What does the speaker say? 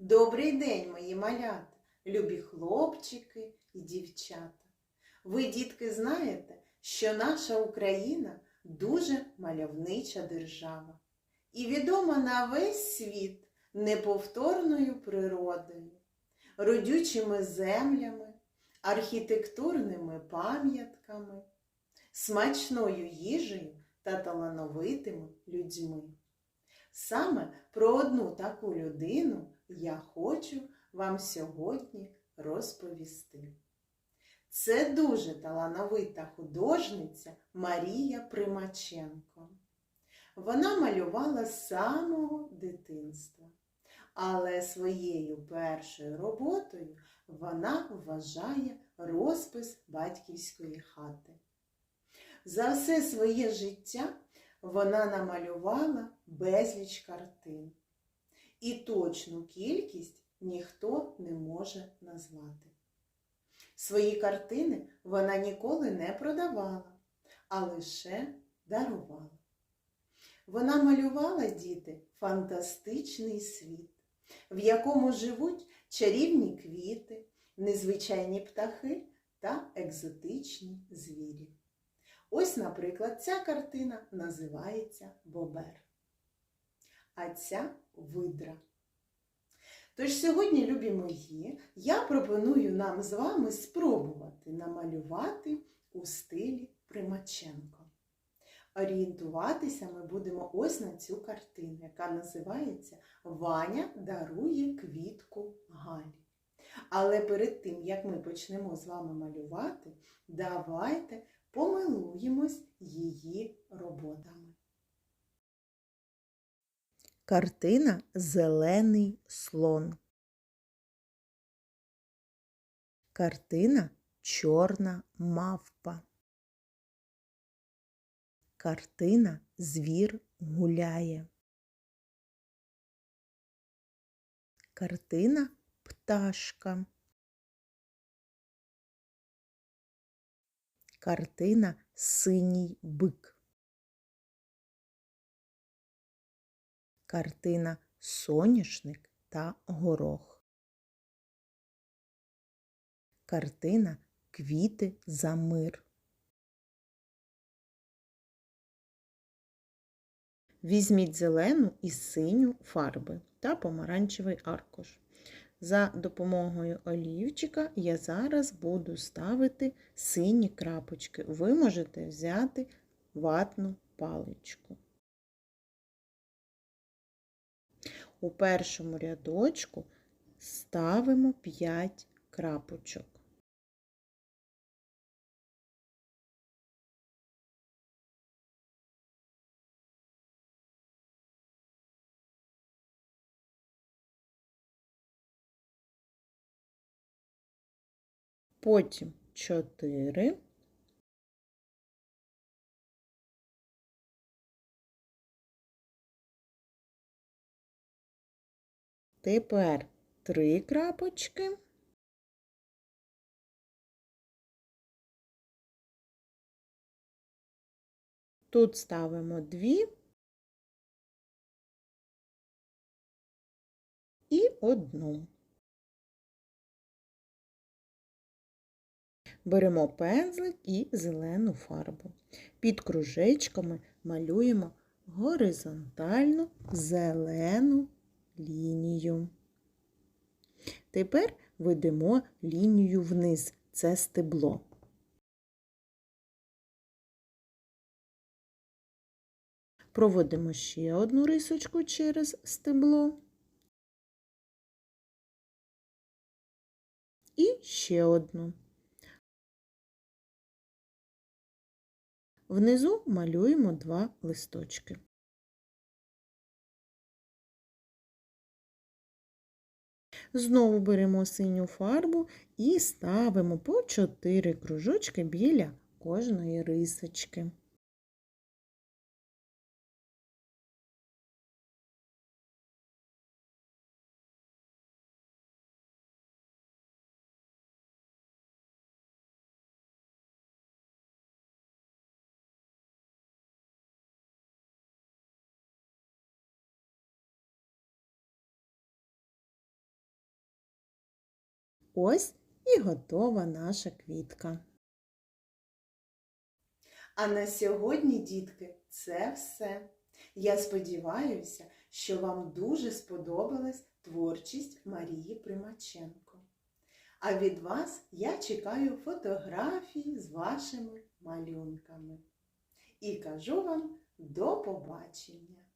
Добрий день, мої малята, любі хлопчики і дівчата. Ви, дітки, знаєте, що наша Україна дуже мальовнича держава і відома на весь світ неповторною природою, родючими землями, архітектурними пам'ятками, смачною їжею та талановитими людьми. Саме про одну таку людину я хочу вам сьогодні розповісти. Це дуже талановита художниця Марія Примаченко. Вона малювала з самого дитинства, але своєю першою роботою вона вважає розпис батьківської хати. За все своє життя вона намалювала безліч картин, і точну кількість ніхто не може назвати. Свої картини вона ніколи не продавала, а лише дарувала. Вона малювала діти фантастичний світ, в якому живуть чарівні квіти, незвичайні птахи та екзотичні звірі. Ось, наприклад, ця картина називається Бобер, а ця видра. Тож сьогодні, любі мої, я пропоную нам з вами спробувати намалювати у стилі Примаченко. Орієнтуватися ми будемо ось на цю картину, яка називається Ваня дарує квітку Галі. Але перед тим, як ми почнемо з вами малювати, давайте помилуємось її роботами. Картина Зелений слон. Картина Чорна мавпа. Картина Звір гуляє. Картина Пташка. Картина Синій бик. Картина Соняшник та горох. Картина Квіти за мир. Візьміть зелену і синю фарби та помаранчевий аркуш. За допомогою олівчика я зараз буду ставити сині крапочки. Ви можете взяти ватну паличку. У першому рядочку ставимо 5 крапочок. Потім 4. Тепер три крапочки. Тут ставимо дві і одну. Беремо пензлик і зелену фарбу. Під кружечками малюємо горизонтальну зелену лінію. Тепер ведемо лінію вниз, це стебло. Проводимо ще одну рисочку через стебло. І ще одну. Внизу малюємо два листочки. Знову беремо синю фарбу і ставимо по 4 кружочки біля кожної рисочки. Ось і готова наша квітка. А на сьогодні, дітки, це все. Я сподіваюся, що вам дуже сподобалась творчість Марії Примаченко. А від вас я чекаю фотографії з вашими малюнками. І кажу вам до побачення!